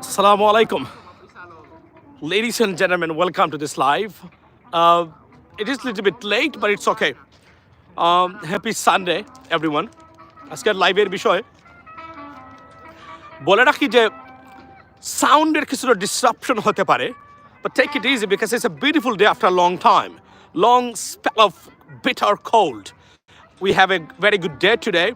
Assalamu alaikum. Ladies and gentlemen, welcome to this live. Uh, it is a little bit late, but it's okay. Um, happy Sunday, everyone. আজকের লাইভের বিষয় বলে রাখি যে সাউন্ডের কিছুটা ডিসরাপশন হতে পারে but take it easy because it's a beautiful day after a long time long spell of bitter cold we have a very good day today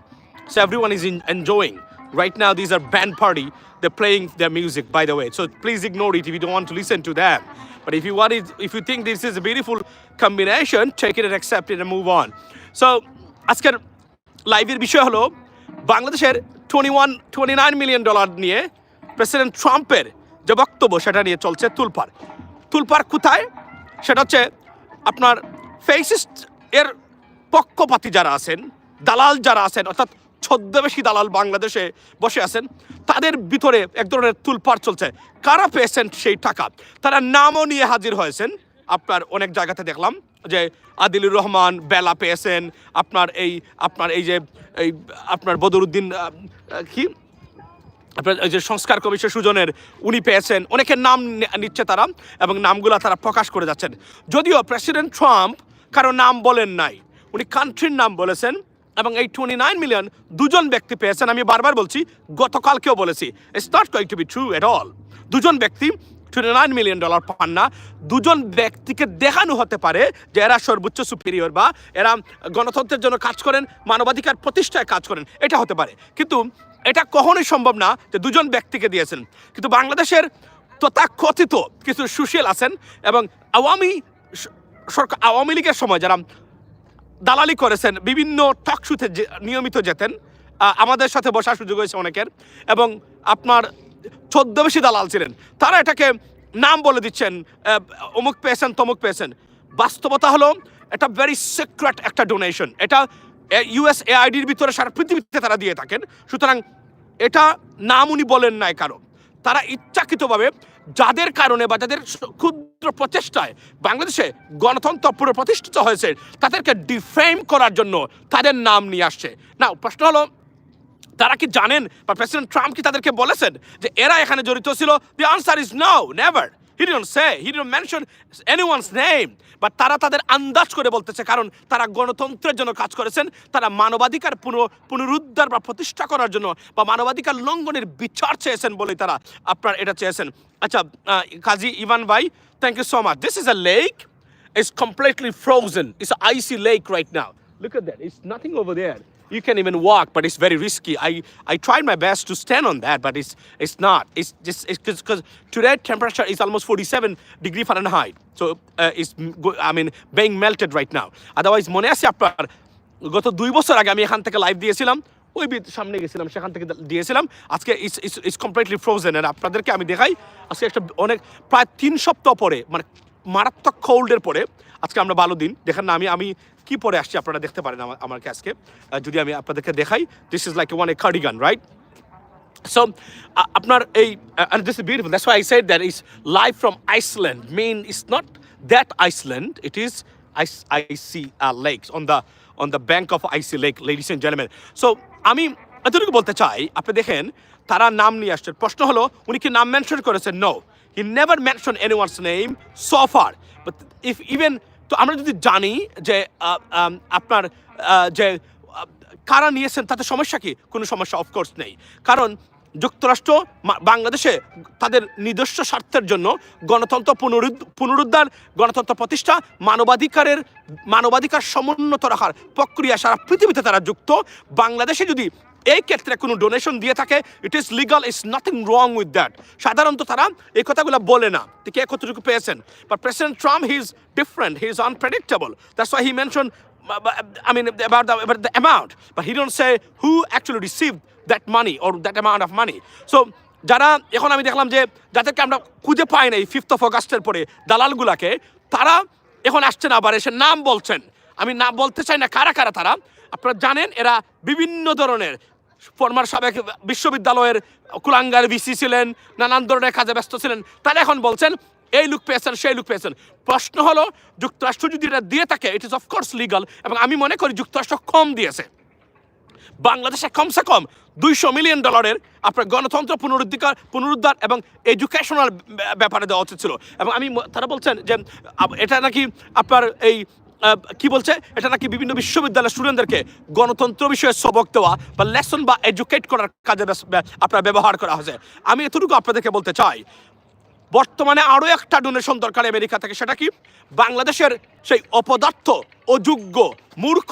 so everyone is in, enjoying right now these are band party they're playing their music by the way so please ignore it if you don't want to listen to them but if you want it if you think this is a beautiful combination take it and accept it and move on so আজকের লাইভের বিষয় হলো বাংলাদেশের twenty one twenty nine million dollar নিয়ে president ট্রাম্পের যে বক্তব্য সেটা নিয়ে চলছে তুলপার তুলপার কোথায় সেটা হচ্ছে আপনার ফেসিস্ট এর পক্ষপাতী যারা আছেন দালাল যারা আছেন অর্থাৎ ছদ্মবেশী দালাল বাংলাদেশে বসে আছেন। তাদের ভিতরে এক ধরনের তুলপার চলছে। কারা পেয়েছেন সেই টাকা? তারা নামও নিয়ে হাজির হয়েছেন। আপনার অনেক জায়গাতে দেখলাম যে আদিলুর রহমান, বেলা পেয়েছেন। আপনার এই আপনার এই যে, এই আপনার বদরুদ্দিন কি? আপনার এই যে সংস্কার কমিশন সুজনের, উনি পেয়েছেন। অনেকের নাম নিচ্ছে তারা এবং নামগুলো তারা প্রকাশ করে যাচ্ছেন। যদিও প্রেসিডেন্ট ট্রাম্প কারও নাম বলেন নাই, উনি কান্ট্রির নাম বলেছেন। এবং এই টোয়েন্টি নাইন মিলিয়ন দুজন ব্যক্তি পেয়েছেন। আমি বারবার বলছি, গতকালকেও বলেছি it's not going to be true at all দুজন ব্যক্তি টোয়েন্টি নাইন মিলিয়ন ডলার পান না। দুজন ব্যক্তিকে দেখানো হতে পারে যে এরা সর্বোচ্চ সুপিরিয়র বা এরা গণতন্ত্রের জন্য কাজ করেন, মানবাধিকার প্রতিষ্ঠায় কাজ করেন, এটা হতে পারে। কিন্তু এটা কখনোই সম্ভব না যে দুজন ব্যক্তিকে দিয়েছেন। কিন্তু বাংলাদেশের তথাকথিত কিছু সুশীল আছেন এবং আওয়ামী সরকার, আওয়ামী লীগের সময় যারা দালালি করেছেন, বিভিন্ন টকশুতে নিয়মিত যেতেন। আমাদের সাথে বসার সুযোগ হয়েছে অনেকের। এবং আপনার ছদ্মবেশী দালাল ছিলেন। তারা এটাকে নাম বলে দিচ্ছেন অমুক পেয়েছেন, তমুক পেয়েছেন। বাস্তবতা হলো, এটা ভেরি সিক্রেট একটা ডোনেশন এটা ইউএস এআইডির ভিতরে সারা পৃথিবীতে তারা দিয়ে থাকেন। সুতরাং এটা নাম উনি বলেন নাই কারও। তারা ইচ্ছাকৃতভাবে যাদের কারণে বা যাদের ক্ষুদ্র প্রচেষ্টায় বাংলাদেশে গণতন্ত্র পুরো প্রতিষ্ঠিত হয়েছে, তাদেরকে ডিফেম করার জন্য তাদের নাম নিয়ে আসছে। না প্রশ্ন হলো, তারা কি জানেন বা প্রেসিডেন্ট ট্রাম্প কি তাদেরকে বলেছেন যে এরা এখানে জড়িত ছিল? The answer is no never he didn't say he didn't mention anyone's name but তারা তাদের আন্দাজ করে বলতেছে, কারণ তারা গণতন্ত্রের জন্য কাজ করেছেন, তারা মানবাধিকার পুনঃ, পুনরুদ্ধার বা প্রতিষ্ঠা করার জন্য বা মানবাধিকার লঙ্ঘনের বিচার চেয়েছেন বলে তারা আপনার এটা চেয়েছেন আচ্ছা কাজী ইভান ভাই thank you so much this is a lake It's completely frozen. It's an icy lake right now. Look at that. It's nothing there. You can even walk, but it's very risky. I, I tried my best to stand on that, but it's it's not. It's just it's because today temperature is almost 47 degree Fahrenheit. So uh, it's m- go- I mean being melted right now. Otherwise, মনে আছে আপনার গত দুই বছর আগে আমি এখান থেকে লাইভ দিয়েছিলাম ওই বিদ সামনে গেছিলাম সেখান থেকে দিয়েছিলাম আজকে ইস ইস কমপ্লিটলি ফ্রোজেন আর আপনাদেরকে আমি দেখাই আজকে একটা অনেক প্রায় তিন সপ্তাহ পরে মানে মারাত্মক কোল্ডের পরে আজকে আমরা ভালো দিন দেখেন না আমি আমি কি পরে আসছি আপনারা দেখতে পারেন আমার আমাকে আজকে যদি আমি আপনাদেরকে দেখাই this is like one a cardigan right uh, আপনার এই uh, and this is beautiful. That's why I said that it's live from Iceland. Mean it's not that Iceland. It is ice, icy uh, lakes on the on the bank of icy lake, ladies. So আমি এতটুকু বলতে চাই আপনি দেখেন তারা নাম নিয়ে আসছেন প্রশ্ন হলো উনি কি নাম মেনশন করেছেন no he never mention anyone's name so far but if even তো আমরা যদি জানি যে আপনার যে কারা নিয়েছেন, তাতে সমস্যা কি? কোনো সমস্যা অফকোর্স নেই। কারণ যুক্তরাষ্ট্র বাংলাদেশে তাদের নিজস্ব স্বার্থের জন্য গণতন্ত্র পুনরুদ- পুনরুদ্ধার, গণতন্ত্র প্রতিষ্ঠা, মানবাধিকারের, মানবাধিকার সমুন্নত রাখার প্রক্রিয়া সারা পৃথিবীতে তারা যুক্ত। বাংলাদেশে যদি এই ক্ষেত্রে কোনো ডোনেশন দিয়ে থাকে it is legal is nothing wrong with that সাধারণত তারা এই কথাগুলো বলে না কে কতটুকু পেয়েছেন? But president Trump he is different he is unpredictable that's why he mention I mean, about the, about the amount, but he don't say who actually received that that amount of money. So যারা এখন আমি দেখলাম যে যাদেরকে আমরা খুঁজে পাই নাই fifth of অগাস্টের পরে দালালগুলাকে তারা এখন আসছেন আবার এসে নাম বলছেন। আমি নাম বলতে চাই না কারা কারা তারা আপনারা জানেন, এরা বিভিন্ন ধরনের ফরমার সাবেক বিশ্ববিদ্যালয়ের কুলাঙ্গার ভিসি ছিলেন, নানান ধরনের কাজে ব্যস্ত ছিলেন। তারা এখন বলছেন, এই লুক পেয়েছেন, সেই লুক পেয়েছেন। প্রশ্ন হলো, যুক্তরাষ্ট্র যদি এটা দিয়ে থাকে ইট ইজ অফকোর্স লিগাল এবং আমি মনে করি যুক্তরাষ্ট্র কম দিয়েছে। বাংলাদেশে কমসে কম দুইশো মিলিয়ন ডলারের আপনার গণতন্ত্র পুনরুদ্ধার পুনরুদ্ধার এবং এডুকেশনাল ব্যাপারে দেওয়া উচিত ছিল। এবং আমি তারা বলছেন যে এটা নাকি আপনার এই কি বলছে? এটা নাকি বিভিন্ন বিশ্ববিদ্যালয়ের স্টুডেন্টদেরকে গণতন্ত্র বিষয়ে সবক দেওয়া বা লেসন বা এডুকেট করার কাজে আপনার ব্যবহার করা হয়েছে। আমি এতটুকু আপনাদেরকে বলতে চাই, বর্তমানে আরও একটা ডোনেশন দরকার আমেরিকা থেকে, সেটা কি? বাংলাদেশের সেই অপদার্থ অযোগ্য মূর্খ,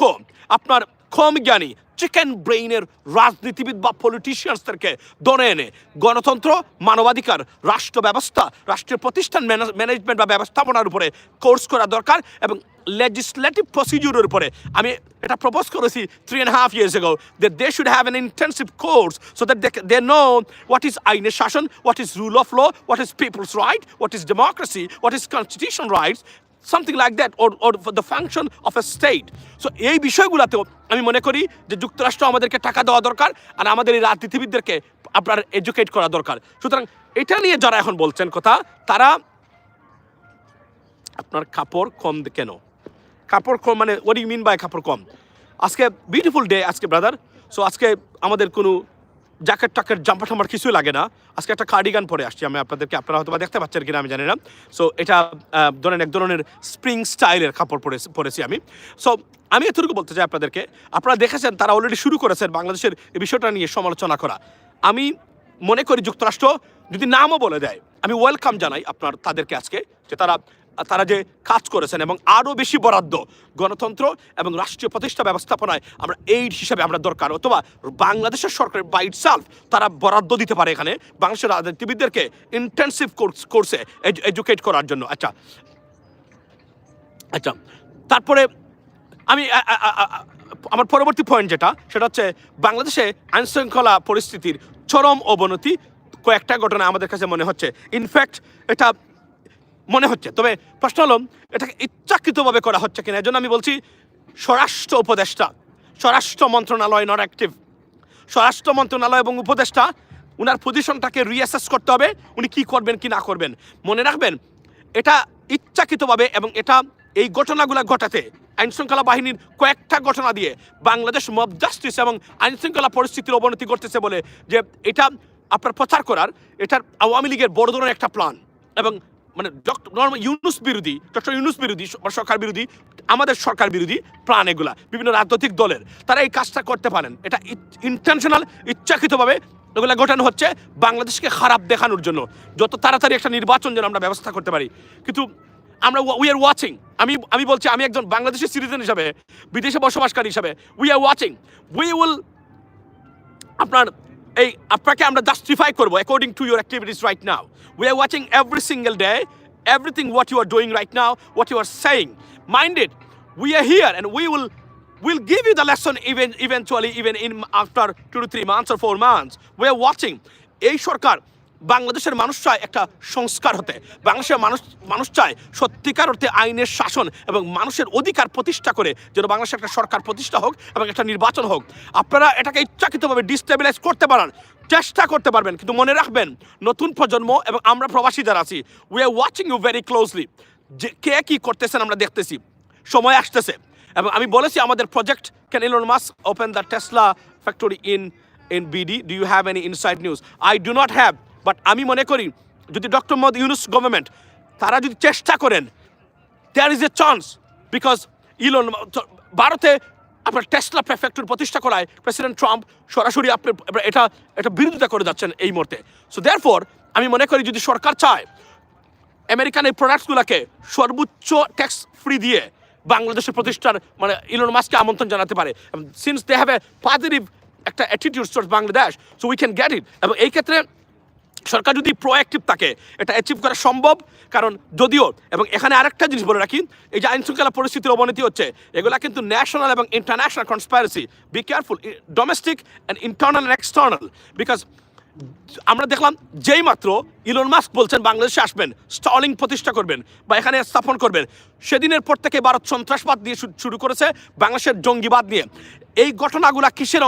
আপনার কম জ্ঞানী চিকেন ব্রেইনের রাজনীতিবিদ বা পলিটিশিয়ানসদেরকে ধরে এনে গণতন্ত্র, মানবাধিকার রাষ্ট্র ব্যবস্থা রাষ্ট্রীয় প্রতিষ্ঠান ম্যানেজমেন্ট বা ব্যবস্থাপনার উপরে কোর্স করা দরকার এবং legislative প্রসিডিউরের উপরে। আমি এটা প্রপোজ করেছি three and half years ago that they should have an intensive course so that they they know what is আইনের শাসন what is rule of law what is people's right what is democracy what is constitution rights something like that or or the function of a state so এই বিষয়গুলোতেও আমি মনে করি যে যুক্তরাষ্ট্র আমাদেরকে টাকা দেওয়া দরকার আর আমাদের এই রাজনীতিবিদদেরকে আপনার এডুকেট করা দরকার। সুতরাং এটা নিয়ে যারা এখন বলছেন কথা, তারা আপনার কাপড় কম কেন? কাপড় কম মানে ওয়াট ইউ মিন বাই কাপড় কম? আজকে বিউটিফুল ডে আজকে ব্রাদার সো আজকে আমাদের কোনো জ্যাকেট টাকেট জাম্পার টাম্পার কিছুই লাগে না। আজকে একটা কার্ডিগান পরে আসছি আমি, আপনাদেরকে আপনারা হয়তো দেখতে পাচ্ছেন কিনা আমি জানি না। সো এটা ধরেন এক ধরনের স্প্রিং স্টাইলের কাপড় পরে, পরেছি আমি। সো আমি এতটুকু বলতে চাই আপনাদেরকে, আপনারা দেখেছেন, তারা অলরেডি শুরু করেছেন বাংলাদেশের এই বিষয়টা নিয়ে সমালোচনা করা। আমি মনে করি যুক্তরাষ্ট্র যদি নামও বলে দেয়, আমি ওয়েলকাম জানাই আপনার, তাদেরকে আজকে, যে তারা তারা যে কাজ করেছেন এবং আরও বেশি বরাদ্দ গণতন্ত্র এবং রাষ্ট্রীয় প্রতিষ্ঠা ব্যবস্থাপনায় আমরা এইড হিসাবে আমরা দরকার। অথবা বাংলাদেশের সরকার বাই ইটসেলফ তারা বরাদ্দ দিতে পারে এখানে বাংলাদেশের রাজনীতিবিদদেরকে ইন্টেন্সিভ কোর্স কোর্সে এডুকেট করার জন্য। আচ্ছা। আচ্ছা। তারপরে আমি আমার পরবর্তী পয়েন্ট যেটা, সেটা হচ্ছে বাংলাদেশে আইনশৃঙ্খলা পরিস্থিতির চরম অবনতি কয়েকটা ঘটনা আমাদের কাছে মনে হচ্ছে। ইনফ্যাক্ট এটা মনে হচ্ছে। তবে প্রশ্ন হলো, এটাকে ইচ্ছাকৃতভাবে করা হচ্ছে কিনা? এজন্য আমি বলছি, স্বরাষ্ট্র উপদেষ্টা, স্বরাষ্ট্র মন্ত্রণালয় নট অ্যাক্টিভ স্বরাষ্ট্র মন্ত্রণালয় এবং উপদেষ্টা, উনার পজিশনটাকে রিঅ্যাসেস করতে হবে, উনি কি করবেন, কি না করবেন। মনে রাখবেন, এটা ইচ্ছাকৃতভাবে এবং এটা এই ঘটনাগুলো ঘটাতে, আইনশৃঙ্খলা বাহিনীর কয়েকটা ঘটনা দিয়ে বাংলাদেশ মব জাস্টিস এবং আইনশৃঙ্খলা পরিস্থিতির অবনতি করতেছে বলে যে এটা আপনার প্রচার করার, এটার আওয়ামী লীগের বড় ধরনের একটা প্ল্যান এবং মানে ডক্টর ইউনুস বিরোধী, ডক্টর ইউনুস বিরোধী সরকার বিরোধী, আমাদের সরকার বিরোধী প্রাণ এগুলা, বিভিন্ন রাজনৈতিক দলের, তারা এই কাজটা করতে পারেন। এটা ইন্টেনশনাল ইচ্ছাকৃতভাবে এগুলো ঘটানো হচ্ছে বাংলাদেশকে খারাপ দেখানোর জন্য। যত তাড়াতাড়ি একটা নির্বাচন যেন আমরা ব্যবস্থা করতে পারি। কিন্তু আমরা উই আর ওয়াচিং আমি আমি বলছি, আমি একজন বাংলাদেশের সিটিজেন হিসাবে, বিদেশে বসবাসকারী হিসাবে we are watching we will আপনার এই, আপনাকে আমরা জাস্টিফাই করব according to your activities right now we are watching every single day everything what you are doing right now what you are saying minded we are here and we will We'll give you the lesson even, eventually, even in, after two to three months or four months. We are watching. এই সরকার বাংলাদেশের মানুষ চায় একটা সংস্কার হতে। বাংলাদেশের মানুষ মানুষ চায় সত্যিকার অর্থে আইনের শাসন এবং মানুষের অধিকার প্রতিষ্ঠা করে যেন বাংলাদেশে একটা সরকার প্রতিষ্ঠা হোক এবং একটা নির্বাচন হোক। আপনারা এটাকে ইচ্ছাকৃতভাবে ডিস্টেবিলাইজ করতে পারেন চেষ্টা করতে পারবেন। কিন্তু মনে রাখবেন, নতুন প্রজন্ম এবং আমরা প্রবাসী যারা আছি we are watching you very closely যে কে কি করতেছেন আমরা দেখতেছি। সময় আসতেছে। এবং আমি বলেছি আমাদের project can Elon Musk open the Tesla factory in in BD do you have any inside news I do not have but আমি মনে করি, যদি ডক্টর মোহাম্মদ ইউনুস গভর্নমেন্ট তারা যদি চেষ্টা করেন there is a chance because Elon ভারতে আপনার টেসলা ফ্যাক্টরি প্রতিষ্ঠা করায় প্রেসিডেন্ট ট্রাম্প সরাসরি আপনি এটা এটা বিরোধিতা করে যাচ্ছেন এই মুহূর্তে। সো দেয়ার আমি মনে করি যদি সরকার চায় আমেরিকান এই প্রোডাক্টসগুলোকে সর্বোচ্চ ট্যাক্স ফ্রি দিয়ে বাংলাদেশের প্রতিষ্ঠার মানে ইলন মাস্ককে আমন্ত্রণ জানাতে পারে। Since they have a positive একটা attitude towards Bangladesh so we can get it এবং এই ক্ষেত্রে সরকার যদি প্রোঅ্যাক্টিভ থাকে, এটা অ্যাচিভ করা সম্ভব। কারণ যদিও, এবং এখানে আরেকটা জিনিস বলে রাখি, এই যে আইন শৃঙ্খলা পরিস্থিতির অবনতি হচ্ছে, এগুলা কিন্তু ন্যাশনাল এবং international conspiracy be careful domestic and internal and external because আমরা দেখলাম যেই মাত্র ইলন মাস্ক বলছেন বাংলাদেশে আসবেন স্টলিং প্রতিষ্ঠা করবেন বা এখানে স্থাপন করবেন। সেদিনের পর থেকে ভারত সন্ত্রাসবাদ দিয়ে শুরু করেছে বাংলাদেশের জঙ্গিবাদ নিয়ে। এই ঘটনাগুলা কিসের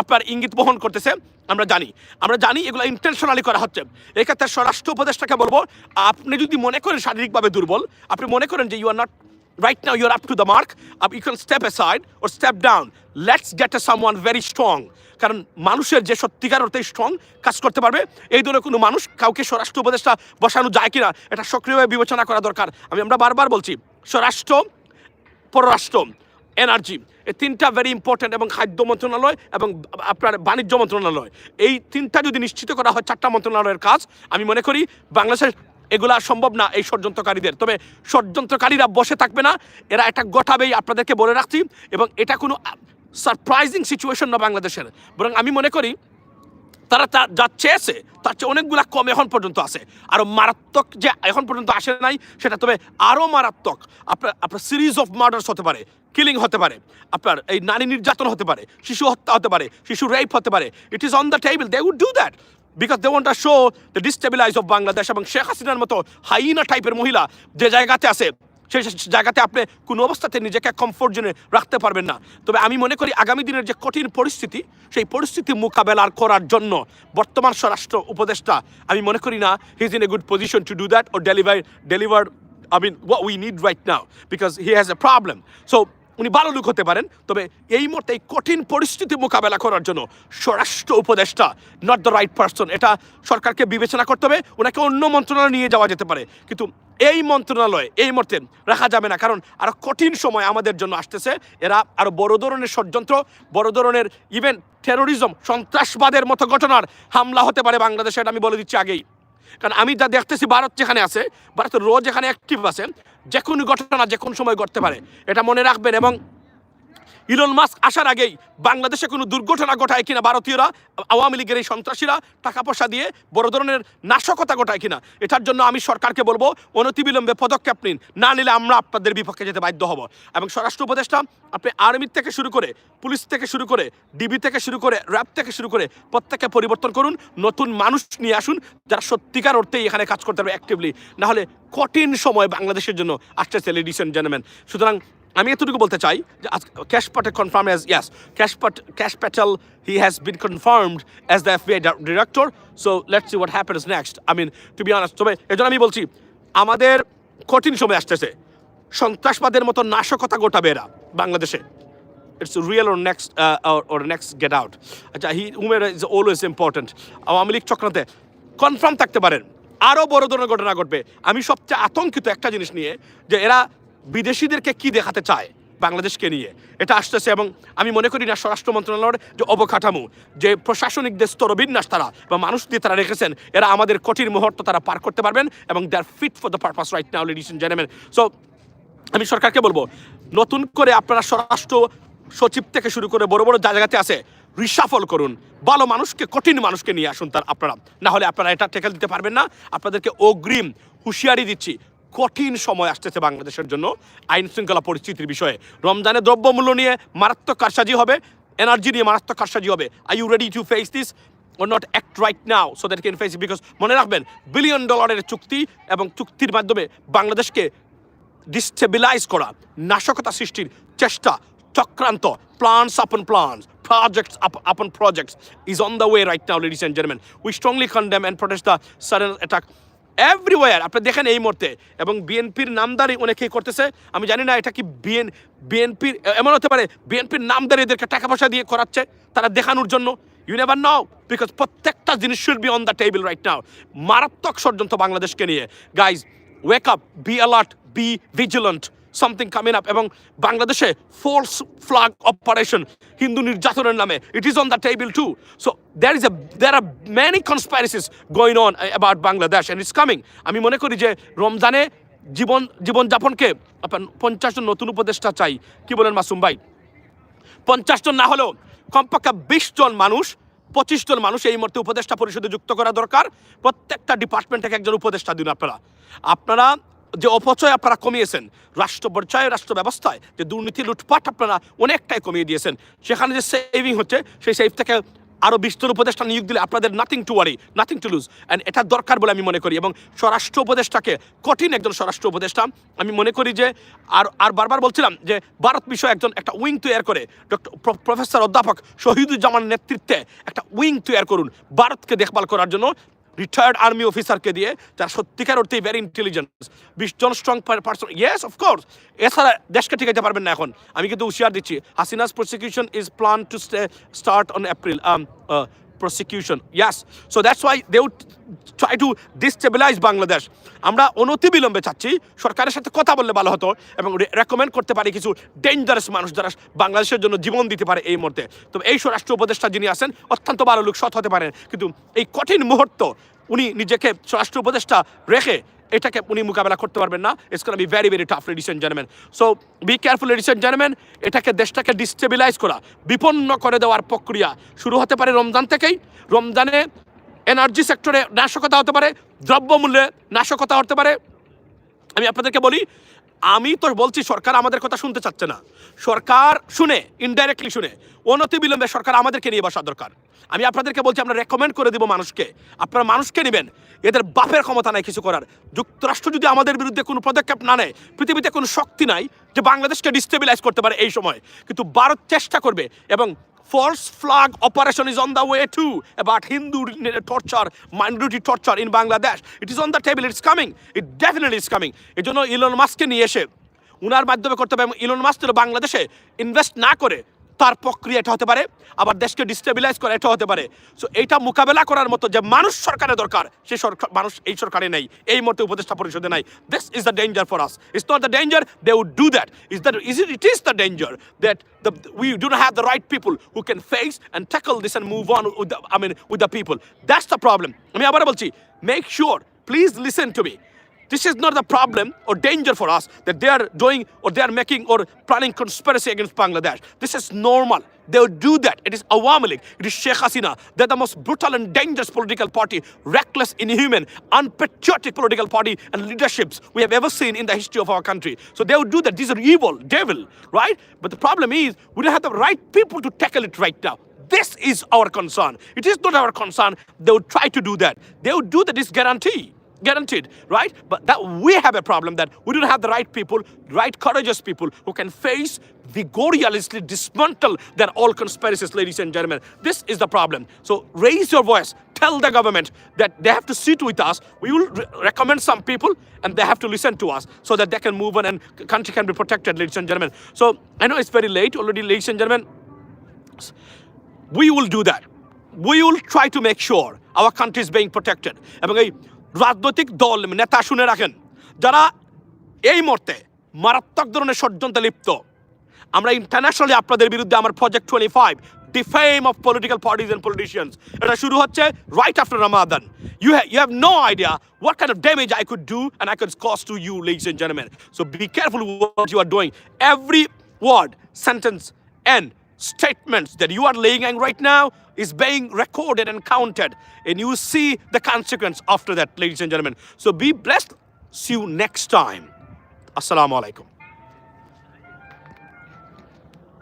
আপনার ইঙ্গিত বহন করতেছে আমরা জানি। আমরা জানি এগুলো ইন্টেনশনালি করা হচ্ছে। এক্ষেত্রে স্বরাষ্ট্র উপদেষ্টাকে বলব আপনি যদি মনে করেন শারীরিকভাবে দুর্বল আপনি মনে করেন যে you are not right now you're up to the mark uh, you can step aside or step down. Let's get a someone very strong. কারণ মানুষের যে সত্যিকার অর্থে স্ট্রং কাজ করতে পারবে, এই ধরনের কোনো মানুষ কাউকে স্বরাষ্ট্র উপদেষ্টা বসানো যায় কিনা, এটা সক্রিয়ভাবে বিবেচনা করা দরকার। আমি আমরা বারবার বলছি, স্বরাষ্ট্র, পররাষ্ট্র এনার্জি এই তিনটা ভেরি ইম্পর্ট্যান্ট এবং খাদ্য মন্ত্রণালয় এবং আপনার বাণিজ্য মন্ত্রণালয়। এই তিনটা যদি নিশ্চিত করা হয় চারটা মন্ত্রণালয়ের কাজ, আমি মনে করি বাংলাদেশের এগুলা সম্ভব না এই ষড়যন্ত্রকারীদের। তবে ষড়যন্ত্রকারীরা বসে থাকবে না, এরা এটা গোটাবেই আপনাদেরকে বলে রাখছি এবং এটা কোনো সারপ্রাইজিং সিচুয়েশন না বাংলাদেশের। বরং আমি মনে করি, তারা তা যা চেয়েছে, তার চেয়ে অনেকগুলা কম এখন পর্যন্ত আছে। আরও মারাত্মক যে এখন পর্যন্ত আসে নাই, সেটা তবে আরও মারাত্মক। আপনার আপনার সিরিজ অফ মার্ডার্স হতে পারে কিলিং হতে পারে, আপনার এই নারী নির্যাতন হতে পারে, শিশু হত্যা হতে পারে, শিশু রেপ হতে পারে। It is on the table they would do that because they want show the destabilize of Bangladesh এবং শেখ হাসিনার মতো হাইনা টাইপের মহিলা যে জায়গাতে আছে সেই জায়গাতে আপনি কোনো অবস্থাতে নিজেকে কমফোর্ট জোনে রাখতে পারবেন না তবে আমি মনে করি আগামী দিনের যে কঠিন পরিস্থিতি সেই পরিস্থিতি মোকাবেলার করার জন্য বর্তমান স্বরাষ্ট্র উপদেষ্টা আমি মনে করি না he is in a good position to do that O deliver deliver I mean, what we need right now because he has a problem. So উনি ভালো লোক হতে পারেন, তবে এই মুহূর্তে এই কঠিন পরিস্থিতি মোকাবেলা করার জন্য স্বরাষ্ট্র উপদেষ্টা নট দ্য রাইট পার্সন এটা সরকারকে বিবেচনা করতে হবে, ওনাকে অন্য মন্ত্রণালয়ে নিয়ে যাওয়া যেতে পারে। কিন্তু এই মন্ত্রণালয় এই মুহূর্তে রাখা যাবে না, কারণ আরও কঠিন সময় আমাদের জন্য আসতেছে, এরা আরও বড় ধরনের ষড়যন্ত্র, বড় ধরনের ইভেন টেরোরিজম সন্ত্রাসবাদের মতো ঘটনার হামলা হতে পারে বাংলাদেশে, এটা আমি বলে দিচ্ছি আগেই। কারণ আমি যা দেখতেছি, ভারত যেখানে আছে ভারত রোজ এখানে অ্যাক্টিভ আছে যে কোনো ঘটনা যে কোনো সময় ঘটতে পারে। এটা মনে রাখবেন এবং ইলন মাস্ক আসার আগেই বাংলাদেশে কোনো দুর্ঘটনা ঘটায় কিনা ভারতীয়রা, আওয়ামী লীগের এই সন্ত্রাসীরা টাকা পয়সা দিয়ে বড় ধরনের নাশকতা ঘটায় কিনা, এটার জন্য আমি সরকারকে বলব, অনতিবিলম্বে পদক্ষেপ নিন। না নিলে আমরা আপনাদের বিপক্ষে যেতে বাধ্য হব। এবং স্বরাষ্ট্র উপদেষ্টা, আপনি আর্মির থেকে শুরু করে, পুলিশ থেকে শুরু করে, ডিবি থেকে শুরু করে, র্যাব থেকে শুরু করে প্রত্যেককে পরিবর্তন করুন, নতুন মানুষ নিয়ে আসুন, যারা সত্যিকার অর্থেই এখানে কাজ করতে পারবে অ্যাক্টিভলি নাহলে কঠিন সময় বাংলাদেশের জন্য, আসতেছে লেডিস অ্যান্ড জেন্টলম্যান সুতরাং আমি এতটুকু বলতে চাই যে Kash Patel confirm as yes Kash Pat Kash Patel he has been confirmed as the FBI director so let's see what happens next I mean to be honours তবে এজন্য আমি বলছি, আমাদের কঠিন সময় আসতেছে। সন্ত্রাসবাদের মতো নাশকতা গোটাবে এরা বাংলাদেশে। It's real or next or next get out আচ্ছা he উমের is always important Awami League চক্রান্তে কনফার্ম থাকতে পারেন। আরও বড় ধরনের ঘটনা ঘটবে। আমি সবচেয়ে আতঙ্কিত একটা জিনিস নিয়ে, যে এরা বিদেশিদেরকে কি দেখাতে চায় বাংলাদেশকে নিয়ে? এটা আসতেছে এবং আমি মনে করি না স্বরাষ্ট্র মন্ত্রণালয়ের যে অবকাঠামো, যে প্রশাসনিক যে স্তরবিন্যাস তারা বা মানুষ দিয়ে তারা রেখেছেন, এরা আমাদের কঠিন মুহূর্ত তারা পার করতে পারবেন এবং they are fit for the purpose right now ladies gentleman so আমি সরকারকে বলব, নতুন করে আপনারা স্বরাষ্ট্র সচিব থেকে শুরু করে বড় বড় জায়গাতে আছে, রিসাফল করুন। ভালো মানুষকে, কঠিন মানুষকে নিয়ে আসুন তার আপনারা। না হলে আপনারা এটা টেকেল দিতে পারবেন না। আপনাদেরকে অগ্রিম হুঁশিয়ারি দিচ্ছি। কঠিন সময় আসতেছে বাংলাদেশের জন্য আইন শৃঙ্খলা পরিস্থিতির বিষয়ে। রমজানে দ্রব্যমূল্য নিয়ে মারাত্মক কারসাজি হবে এনার্জি নিয়ে মারাত্মক কারসাজি হবে। I you ready to face this not act right now so that can face it? Because মনে রাখবেন বিলিয়ন ডলারের চুক্তি এবং চুক্তির মাধ্যমে বাংলাদেশকে ডিস্টেবিলাইজ করা নাশকতা সৃষ্টির চেষ্টা চক্রান্ত plants upon plants projects up, upon projects is on the way right now ladies and gentlemen. We strongly condemn and protest the sudden attack everywhere আপনি দেখেন এই মুহূর্তে। এবং বিএনপির নামদারি অনেকেই করতেছে। আমি জানি না এটা কি বিএন, বিএনপির এমন হতে পারে বিএনপির নামদারি এদেরকে টাকা পয়সা দিয়ে করাচ্ছে তারা দেখানোর জন্য? ইউ নেভার নাও বিকজ প্রত্যেকটা জিনিস should be on the table right now মারাত্মক ষড়যন্ত্র বাংলাদেশকে নিয়ে। Guys wake up be alert be vigilant something coming up এবং বাংলাদেশে ফোর্স ফ্লাগ অপারেশন হিন্দু নির্যাতনের নামে। It is on the table too so there is a there are many conspiracies going on about Bangladesh and it's coming আমি মনে করি যে রমজানে জীবন, জীবনযাপনকে আপনার পঞ্চাশ জন নতুন উপদেষ্টা চাই। কি বলেন মাসুম ভাই? পঞ্চাশ জন না হলেও কমপক্ষে বিশ জন মানুষ, পঁচিশ জন মানুষ এই মুহূর্তে উপদেষ্টা পরিষদে যুক্ত করা দরকার। প্রত্যেকটা ডিপার্টমেন্ট থেকে একজন উপদেষ্টা দিন আপনারা। আপনারা যে অপচয় আপনারা কমিয়েছেন রাষ্ট্র পর্যায়ে রাষ্ট্র ব্যবস্থায় যে দুর্নীতি, লুটপাট আপনারা অনেকটাই কমিয়ে দিয়েছেন। সেখানে যে সেভিং হচ্ছে, সেই সেভ থেকে আরও বিস্তর উপদেষ্টা নিয়োগ দিলে আপনাদের nothing to worry nothing to lose and এটা দরকার বলে আমি মনে করি এবং স্বরাষ্ট্র উপদেষ্টাকে কঠিন একজন স্বরাষ্ট্র উপদেষ্টা আমি মনে করি যে, আর আর বারবার বলছিলাম যে ভারত বিষয়ে একজন একটা উইং তৈরি করে, ডক্টর প্রফেসর অধ্যাপক শহীদুজ্জামান নেতৃত্বে একটা উইং তৈরি করুন, ভারতকে দেখভাল করার জন্য রিটায়ার্ড আর্মি অফিসারকে দিয়ে যারা সত্যিকার অর্থে ভেরি ইন্টেলিজেন্স বিশ জন strong person yes of course এছাড়া দেশকে টিকাইতে পারবেন না এখন। আমি কিন্তু হুশিয়ার দিচ্ছি Hasina's prosecution is plan to start on April prosecution. Yes. So that's why they would try to destabilize Bangladesh আমরা অনতিবিলম্বে চাচ্ছি সরকারের সাথে কথা বললে ভালো হতো এবং রেকমেন্ড করতে পারি কিছু ডেঞ্জারাস মানুষ যারা বাংলাদেশের জন্য জীবন দিতে পারে এই মুহূর্তে। তো এই স্বরাষ্ট্র উপদেষ্টা যিনি আছেন, অত্যন্ত ভালো লোক, সৎ হতে পারেন। কিন্তু এই কঠিন মুহূর্ত উনি নিজেকে স্বরাষ্ট্র উপদেষ্টা রেখে এটাকে উনি মোকাবেলা করতে পারবেন না। It's be very very tough ladies gentleman so be careful ladies gentleman এটাকে দেশটাকে ডিস্টেবিলাইজ করা, বিপন্ন করে দেওয়ার প্রক্রিয়া শুরু হতে পারে রমজান থেকেই। রমজানে এনার্জি সেক্টরে নাশকতা হতে পারে, দ্রব্যমূল্যে নাশকতা হতে পারে। আমি আপনাদেরকে বলি, আমি তো বলছি, সরকার আমাদের কথা শুনতে চাচ্ছে না। সরকার শুনে ইনডাইরেক্টলি শুনে অনতি বিলম্বে সরকার আমাদেরকে নিয়ে বসা দরকার। আমি আপনাদেরকে বলছি, আমরা রেকমেন্ড করে দিব মানুষকে। আপনারা মানুষকে নেবেন। এদের বাপের ক্ষমতা নাই কিছু করার। যুক্তরাষ্ট্র যদি আমাদের বিরুদ্ধে কোনো পদক্ষেপ না নেয়, পৃথিবীতে কোনো শক্তি নাই যে বাংলাদেশকে ডিস্টেবিলাইজ করতে পারে এই সময়। কিন্তু ভারত চেষ্টা করবে এবং false flag operation is on the way to about Hindu torture minority torture in Bangladesh it is on the table it's coming. It definitely is coming. এই জন্য ইলন মাস্ককে নিয়ে এসে, উনার মাধ্যমে করতে হবে এবং ইলন মাস্ক বাংলাদেশে ইনভেস্ট না করে তার প্রক্রিয়া এটা হতে পারে, আবার দেশকে ডিস্টেবিলাইজ করা এটা হতে পারে। সো এইটা মোকাবেলা করার মতো যে মানুষ সরকারের দরকার সেই সরকার মানুষ এই সরকারে নেই, এই মতো উপদেষ্টা পরিষদে নাই। This is the danger for us it's not the danger they would do that is that is it it is the danger that the we do not have the right people who can face and tackle this and move on with I mean with the people that's the problem আমি আবার বলছি make sure please listen to me This is not the problem or danger for us that they are doing or they are making or planning conspiracy against Bangladesh. This is normal. They will do that. It is Awami League. It is Sheikh Hasina. They're the most brutal and dangerous political party, reckless, inhuman, unpatriotic political party and leaderships we have ever seen in the history of our country. So they will do that. These are evil, devil, right? But the problem is we don't have the right people to tackle it right now. This is our concern. It is not our concern. They would try to do that. They would do that. that is guarantee guaranteed, right? But that we have a problem that we don't have the right people, right courageous people who can face vigorously dismantle their all conspiracies, ladies and gentlemen. This is the problem. So raise your voice. Tell the government that they have to sit with us. We will re- recommend some people and they have to listen to us so that they can move on and country can be protected, ladies and gentlemen. So I know it's very late already, ladies and gentlemen. we will do that. We will try to make sure our country is being protected. রাজনৈতিক দল নেতা শুনে রাখেন যারা এই মুহূর্তে মারাত্মক ধরনের ষড়যন্ত্রে লিপ্ত আমরা ইন্টারন্যাশনালি আপনাদের বিরুদ্ধে আমার project twenty five defame of political parties and politicians এটা শুরু হচ্ছে right after Ramadan you you have no idea what kind of damage I could do and I could cause to you, ladies and gentlemen. So be careful what you are doing. Every word sentence, and statements that you are laying in right now is being recorded and counted. And you see the consequence after that, ladies and gentlemen. So be blessed. See you next time. Assalamu alaikum.